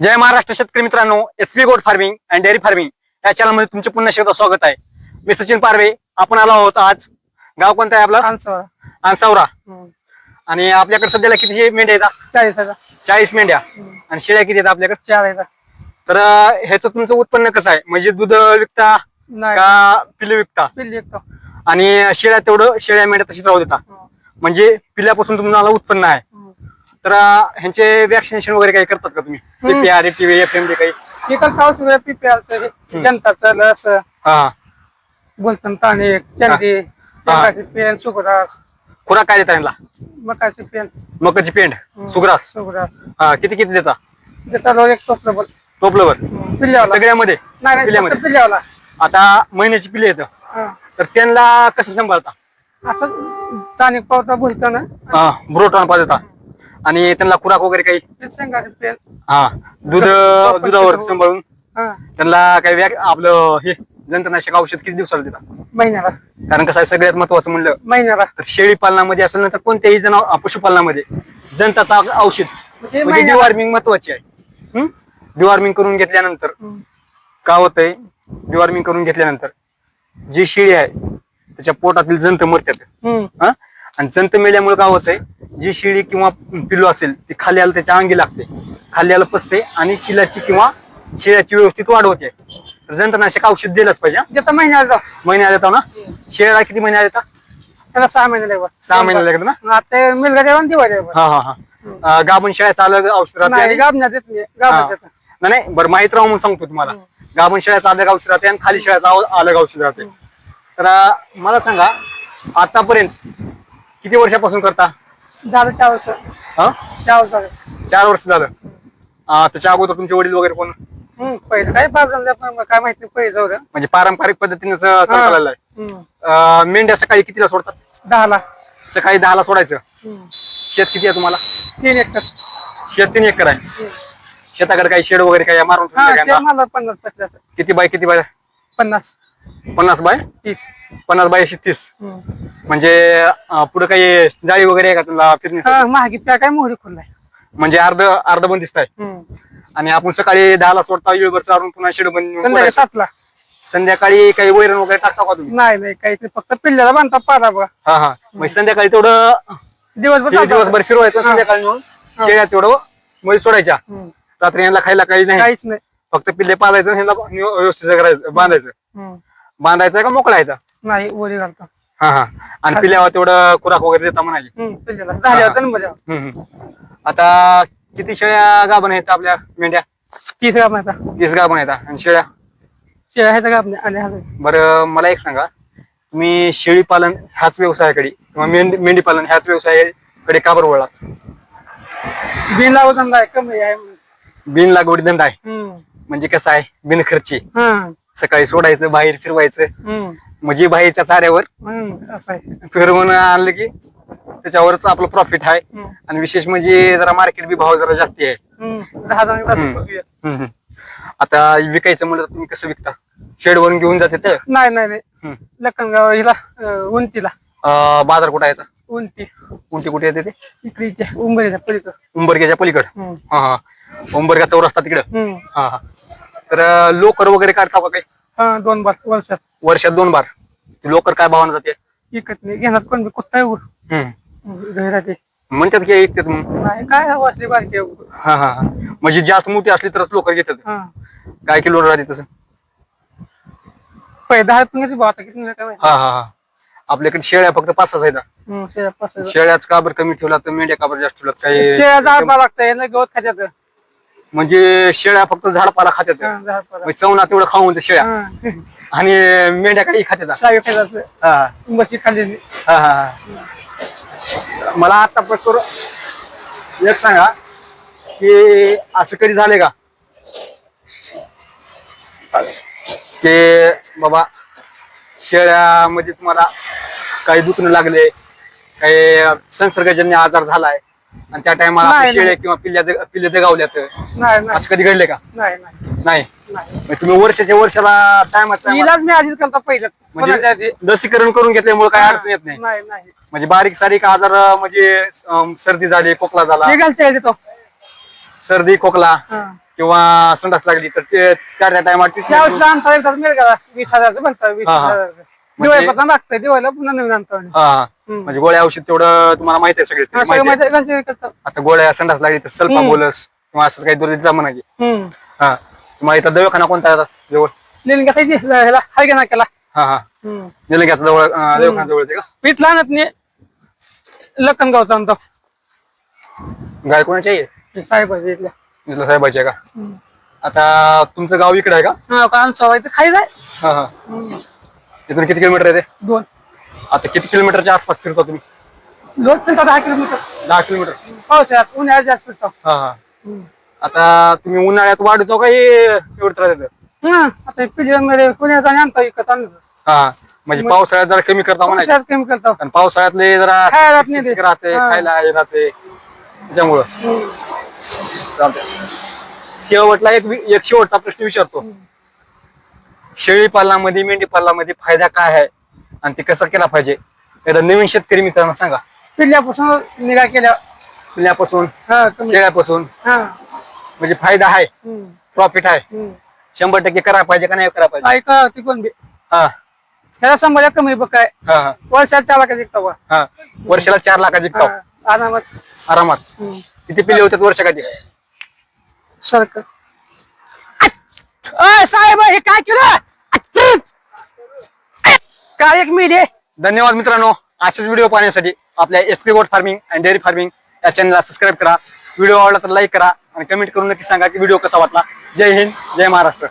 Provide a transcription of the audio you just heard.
जय महाराष्ट्र शेतकरी मित्रांनो S P goat farming and dairy farming या चॅनलमध्ये तुमचे पुन्हा शेवटा स्वागत आहे. मी सचिन पारवे आपण आलो आहोत आज. गाव कोणतं आहे आपलं? आन्सर आणसावरा आणि आपल्याकडे सध्याला किती मेंढ्या येतात चाळीस हजार. चाळीस मेंढ्या. आणि शेळ्या किती येतात आपल्याकडे? चार हजार तर अं, ह्याचं तुमचं उत्पन्न कसं आहे? म्हणजे दूध विकता नाही. का पिल्ले विकता? पिल्ली आणि शेळ्या तेवढं शेळ्या मेंढ्या तशीच राहू देता. म्हणजे पिल्ल्यापासून तुम्हाला उत्पन्न आहे. तर ह्यांचे वॅक्सिनेशन वगैरे काही करतात का तुम्ही. पीपीआर टीव्ही एफ एम काही? इकडं पाऊस वगैरे पीपीआरचं जनताचं लस हा. बोलतन ताणे चंदी शेंगाची पेन सुगरास. खुराक काय देता यांना मकाची पेन. मकाची पेंड सुग्रास. सुगरास. हा किती किती देता? त्याचा रोज एक टोपलं टोपलवर पिल्ल्यावाला. सगळ्यामध्ये? नाही पिल्ल्यामध्ये. पिल्ल्यावाला. आता महिन्याची पिल्ले येतं हा. तर त्यांना कसं सांभाळता? असं ताणिक पावता बोलताना हा ब्रोटॉन पाजता आणि त्यांना खुराक वगैरे काही? हा दूध दुधावर सांभाळून? हा त्यांना काही व्याक आपलं हे जंतनाशक औषध किती दिवसाला देतात? महिन्याला. कारण कसं आहे सगळ्यात महत्वाचं म्हणलं महिन्याला. तर शेळी पालनामध्ये असेल ना तर कोणत्याही जण पशुपालनामध्ये जंताचा औषध. म्हणजे म्हणजे महिन्याला- डिवॉर्मिंग महत्वाची आहे. डिवॉर्मिंग करून घेतल्यानंतर हम्म. का होतंय? डिवॉर्मिंग करून घेतल्यानंतर जी शेळी आहे त्याच्या पोटातील जंत मरतात. हम्म. हा? आणि जंत मेल्यामुळे काय होतंय जी शेळी किंवा पिल्लू असेल ती खाल्याला त्याच्या अंगी लागते. खाल्याला पसते आणि पिलाची किंवा शेळ्याची व्यवस्थित वाढ होते. तर जंतनाशक औषध दिलंच पाहिजे? देतो महिन्याला जाऊ महिन्याला येतो ना? शेळ्याला किती महिन्याला येतात त्याला सहा महिने लागतात सहा महिन्याला येतात ना? आता मुलगा दिवाळी हा हा हा. अं, गाभण शेळ्याचं अलग औषध राहते नाही आणि- गाबण्यात येत नाही. गाबण्यात येतं नाही नाही, बरं माहीत राहून म्हणून सांगतो तुम्हाला. गाभण शेळ्याचं अलग औषध राहते आणि खाली शेळ्याचं अलग औषध राहते. तर अं, मला सांगा आतापर्यंत किती वर्षापासून करता? झालं चार वर्ष. हा? चार वर्ष झालं. चार वर्ष झालं. अं, त्याच्या अगोदर तुमचे वडील वगैरे कोण? हम्म, पहिलं काय नाही पण काय माहिती नाही पहिलं जाऊ द्या. म्हणजे पारंपरिक पद्धतीने चाललेलं आहे. हम्म. अं, मेंढ्या सकाळी कितीला सोडतात? दहाला. सकाळी दहाला सोडायचं. हम्म. शेत किती आहे तुम्हाला? तीन एकर. शेत तीन एकर आहे. शेताकडे काही शेड वगैरे काही मारून हा ते? मला पन्नास किती बाय किती बाय? पन्नास. पन्नास बाय? तीस. पन्नास बाय तीस. हम्म. म्हणजे पुढे काही जाळी वगैरे आहे का तुला फिरण्यासाठी? हा, महागी त्या काय मोहरी खुल्लाय? म्हणजे अर्ध अर्ध बंद दिसत आहे आणि आपण सकाळी दहाला सोडता वेळभर चालून पुन्हा शेड बंद संध्याकाळी. सातला. संध्याकाळी काही वैरण वगैरे टाकता का तुम्ही? नाही नाही काहीच नाही. फक्त पिल्ल्याला बांधता पारा बघा. हा हा. म्हणजे संध्याकाळी तेवढं दिवसभर. दिवसभर फिरवायचं संध्याकाळी नेऊन शेळ्या तेवढं मध्ये सोडायच्या. हम्म. रात्री यांना खायला काही नाही. काहीच नाही. फक्त पिल्ले ह्यांना व्यवस्थित करायचं बांधायचं. हम्म. बांधायचं का मोकळायचा नाही ओली घालतो. हा हा. आणि पिल्ल्यावर तेवढं खुराक वगैरे देता म्हणाली. हम्म, पिल्ल्याला. झाल्यावर जन्म द्यावा हम्म, हम्म. आता किती शेळ्या गाभण आहेत आपल्या मेंढ्या? तीस ग्राम आता तीस गाभण आहेत आणि शेळ्या? नाही आणि हलवे बरं मला एक सांगा. तुम्ही शेळी पालन ह्याच व्यवसायाकडे किंवा मेंढी मेंढी पालन ह्याच व्यवसायाकडे का बरं वळलात? बिन लावत धंदा आहे कमी आहे म्हणून. बिन लागवडी धंदा आहे. हम्म. म्हणजे कसं आहे? बिन खर्ची हा. सकाळी सोडायचं बाहेर फिरवायचं. हम्म. म्हणजे बाहेरच्या चाऱ्यावर हम्म. असं आहे फिरवून आणलं की त्याच्यावरच आपलं प्रॉफिट आहे हम्म. आणि विशेष म्हणजे जरा मार्केट बी भाव जरा जास्ती आहे हम्म. दहा जण जातात हम्म. बघूया. हम्म, हम्म. आता विकायचं म्हणलं तर तुम्ही कसं विकता शेडवरून घेऊन जाते तर नाही नाही नाही हम्म. लखनगाव हिला अं, उंटीला अं, बाजार कुठं यायचा उंटी कोणती कुठे येते ते इकडे उंबरीला पलीकडं उंबरग्याच्या पलीकड हम्म. हा हा उंबरगा चौरस्ता तिकडं हम्म. हा हा तर लोकर वगैरे काढता का काही हा दोन बार वर्षात. वर्षात दोन बार. ती लोकर काय भावानं जाते? इकत नाही घेणार कोण बी? कुत्ता येऊ हम्म. घरी राहते. म्हणतात की ऐकतात मग नाही काय बारकी आहे. हा हा हा. म्हणजे जास्त मोठी असली तरच लोकर घेतात. हा. काय किलो राहते तसं? दहा पंगाची भाव? आता किती नाही काय माहिती? हा हा हा. आपल्याकडे शेळ्या फक्त पाच सहा आहेत हम्म, शेळ्या पाच हजार. शेळ्याच काबर कमी ठेवला तर मेंढ्या काबर जास्त ठेवला काही शेळ्या झाडपा लागतंय ना गवत खात्यात. म्हणजे शेळ्या फक्त झाडपाला खात्यात. म्हणजे चवना तेवढं खाऊन ते शेळ्या. आणि मेंढ्या काही खात्यात. काय खायचं म्हशी खाल्ली हा, हा. मला आता करू एक सांगा की असं कधी झाले का? की बाबा शेळ्यामध्ये तुम्हाला काही दुखणं लागले काही संसर्गजन्य आजार झालाय आणि त्या टायमाला नाही, नाही. किंवा पिल्ल्या पिल्ले दगावल्यात नाही नाही. असं कधी घडले का? नाही नाही. नाही. नाही. म्हणजे तुम्ही वर्षाच्या वर्षाला टायमात इलाज मी आधीच करता पहिलं. म्हणजे लसीकरण करून घेतल्यामुळे काही अडचण येत नाही. नाही नाही. म्हणजे बारीक सारीक आजार म्हणजे अं, सर्दी झाली खोकला झाला. मी घालते आधी तो. सर्दी खोकला हा. किंवा संडास लागली तर ते त्या त्या टायमात त्या वर्षी आणता येतात मिळेल का? वीस हजारचं म्हणतात वीस हा, हा. हजारचं. म्हणजे- दिवाळी पत्ता मागतंय दिवाळीला पुन्हा नवीन आणतो आम्ही. हा. म्हणजे गोळ्या औषध तेवढं तुम्हाला माहिती आहे सगळे माहिती आहे. आहे. आता गोळ्या संडास लागली तर सल्फा. बोलस किंवा असं काही दुर्दिता म्हणा की हा. तुम्हाला इथं दवाखाना कोणता आहे आता? जवळ? हा हा. निलंग्याचा जवळ अं, दवाखाना जवळ येते का? लखन गावचा आमचा गाय कोणाची आहे? साहेब इथल्या. इथलं साहेबाची आहे का. आता तुमचं गाव इकडे आहे का? हा कारण सवाय तर खाई जाय. हा हा. इथून किती किलोमीटर आहे ते? दोन. आता किती किलोमीटरच्या आसपास फिरतो तुम्ही? लोट फिरतात दहा किलोमीटर. दहा किलोमीटर. पावसाळ्यात उन्हाळ्यात जास्त फिरतो. हा हा. हम्म. आता तुम्ही उन्हाळ्यात वाढतो का हे एवढं त्रास देतं हा आता पिढी मध्ये पुण्याचा आणि आणतो आणलं हा म्हणजे पावसाळ्यात जरा कमी करता म्हणायचं. पावसाळ्यात कमी करतो. आणि पावसाळ्यातले जरा खायला राहत नाही ते. शिक्षक राहते हा. खायला हे राहते. त्याच्यामुळं. चालतंय. शेवटला एक वि- एक शेवटचा प्रश्न विचारतो. शेळी पालनामध्ये मेंढी पालनामध्ये फायदा काय आहे? आणि ते कसा केला पाहिजे. एकदा नवीन शेतकरी मित्रांना सांगा. पिल्ल्यापासून निगा केल्या. पिल्ल्यापासून हा शेळ्यापासून. हा. म्हणजे फायदा आहे. प्रॉफिट आहे. शंभर टक्के करायला पाहिजे का नाही करायला पाहिजे? ऐका तिकून बी. हा. ह्याला शंभर कमी बघ काय. वर्षात चार लाखाची विकतो हा. वर्षाला चार लाखाची विकताव आरामात. आरामात. किती पिल्ले होतात वर्षाकाठी सरक अय साहेब हे काय केलं? काय एक मिले धन्यवाद मित्रांनो. असेच व्हिडिओ पाहण्यासाठी आपल्या S P goat farming and dairy farming या चॅनलला सबस्क्राईब करा. व्हिडिओ आवडला तर लाईक करा आणि कमेंट करून नक्की सांगा की व्हिडिओ कसा वाटला. जय हिंद जय महाराष्ट्र.